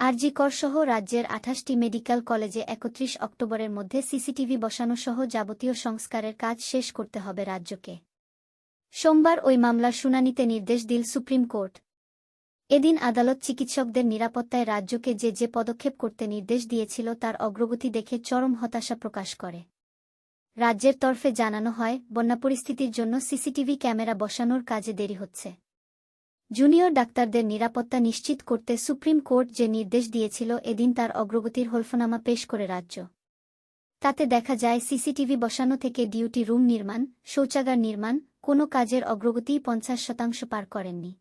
আরজিকর সহ রাজ্যের আঠাশটি মেডিকেল কলেজে একত্রিশ অক্টোবরের মধ্যে সিসিটিভি বসানো সহ যাবতীয় সংস্কারের কাজ শেষ করতে হবে রাজ্যকে। সোমবার ওই মামলার শুনানিতে নির্দেশ দিল সুপ্রিম কোর্ট। এদিন আদালত চিকিৎসকদের নিরাপত্তায় রাজ্যকে যে যে পদক্ষেপ করতে নির্দেশ দিয়েছিল তার অগ্রগতি দেখে চরম হতাশা প্রকাশ করে। রাজ্যের তরফে জানানো হয়, বন্যা পরিস্থিতির জন্য সিসিটিভি ক্যামেরা বসানোর কাজে দেরি হচ্ছে। জুনিয়র ডাক্তারদের নিরাপত্তা নিশ্চিত করতে সুপ্রিম কোর্ট যে নির্দেশ দিয়েছিল এদিন তার অগ্রগতির হলফনামা পেশ করে রাজ্য। তাতে দেখা যায়, সিসিটিভি বসানো থেকে ডিউটি রুম নির্মাণ, শৌচাগার নির্মাণ, কোনো কাজের অগ্রগতি পঞ্চাশ শতাংশ পার করেননি।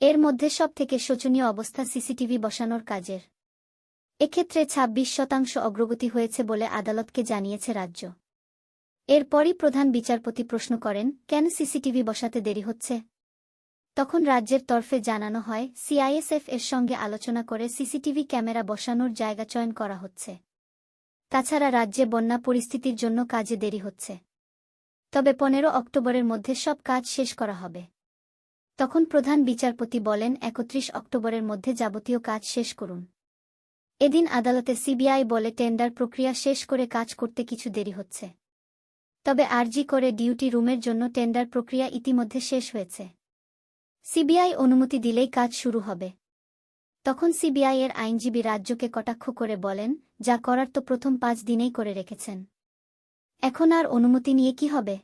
এর মধ্যে সব থেকে শোচনীয় অবস্থা সিসিটিভি বসানোর কাজের। এক্ষেত্রে ২৬ শতাংশ অগ্রগতি হয়েছে বলে আদালতকে জানিয়েছে রাজ্য। এরপরই প্রধান বিচারপতি প্রশ্ন করেন, কেন সিসিটিভি বসাতে দেরি হচ্ছে? তখন রাজ্যের তরফে জানানো হয়, সিআইএসএফ এর সঙ্গে আলোচনা করে সিসিটিভি ক্যামেরা বসানোর জায়গা চয়ন করা হচ্ছে। তাছাড়া রাজ্যে বন্যা পরিস্থিতির জন্য কাজে দেরি হচ্ছে। তবে পনেরো অক্টোবরের মধ্যে সব কাজ শেষ করা হবে। তখন প্রধান বিচারপতি বলেন, একত্রিশ অক্টোবরের মধ্যে যাবতীয় কাজ শেষ করুন। এদিন আদালতে সিবিআই বলে, টেন্ডার প্রক্রিয়া শেষ করে কাজ করতে কিছু দেরি হচ্ছে। তবে আরজি করে ডিউটি রুমের জন্য টেন্ডার প্রক্রিয়া ইতিমধ্যে শেষ হয়েছে। সিবিআই অনুমতি দিলেই কাজ শুরু হবে। তখন সিবিআই এর আইনজীবী রাজ্যকে কটাক্ষ করে বলেন, যা করার তো প্রথম পাঁচ দিনেই করে রেখেছেন। এখন আর অনুমতি নিয়ে কি হবে?